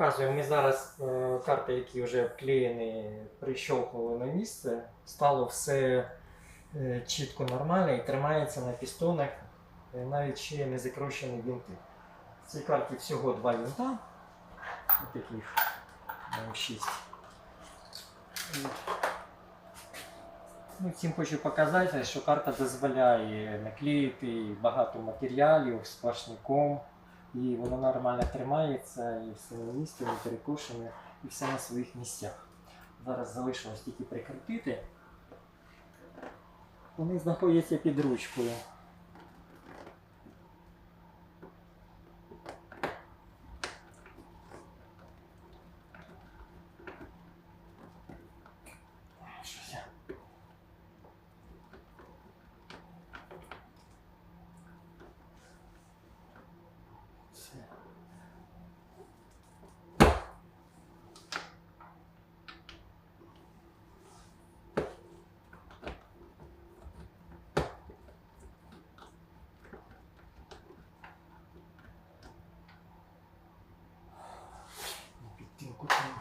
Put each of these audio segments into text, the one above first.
Показую, ми зараз е, карти, які вже вклеєні, прищовкнули на місце. Стало все е, чітко нормально і тримається на пістонах, е, навіть ще не закручені вінти. В цій карті всього два вінта. Таких ну, шість. Ну, цим хочу показати, що карта дозволяє наклеїти багато матеріалів сплошняком. І воно нормально тримається, і все на місці, не перекошене, і все на своїх місцях. Зараз залишилось тільки прикрутити. Вони знаходяться під ручкою. Щось я- Все. Під тим кутом.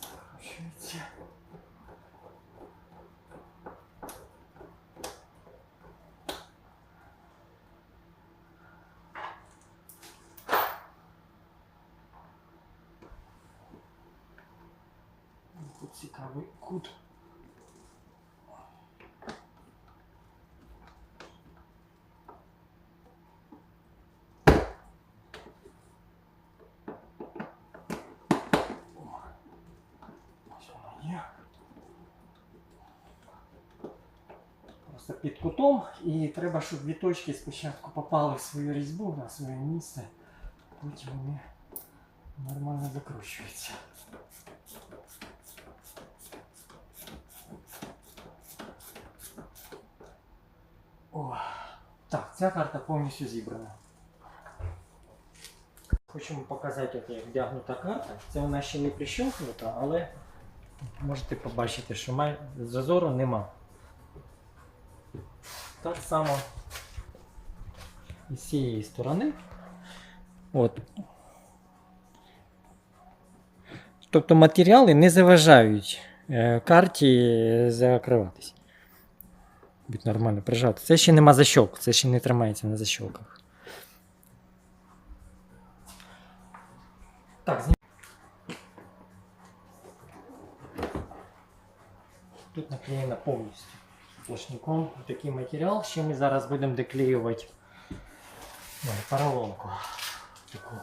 Закручується. Цікавий кут. Просто під кутом і треба, щоб віточки спочатку попали в свою різьбу на своє місце, потім вони нормально закручуються. О, так, ця карта повністю зібрана. Хочемо показати, як вдягнута карта. Це вона ще не прищовкнута, але можете побачити, що май... зазору нема. Так само і з цієї сторони. От. Тобто матеріали не заважають е, карті закриватись. Будь нормально прижати. Це ще нема защолк, це ще не тримається на защолках. Так, знім... Тут наклеєно повністю сплошняком такий матеріал. Ще ми зараз будемо доклеювати ой, поролонку. Таку.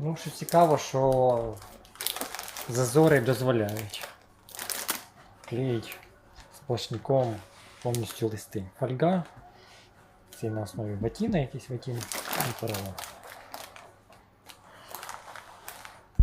Ну, що цікаво, що зазори дозволяють клеїть сплошником повністю листи. Фольга. Це на основі ватіна, якісь ватіни і поролон.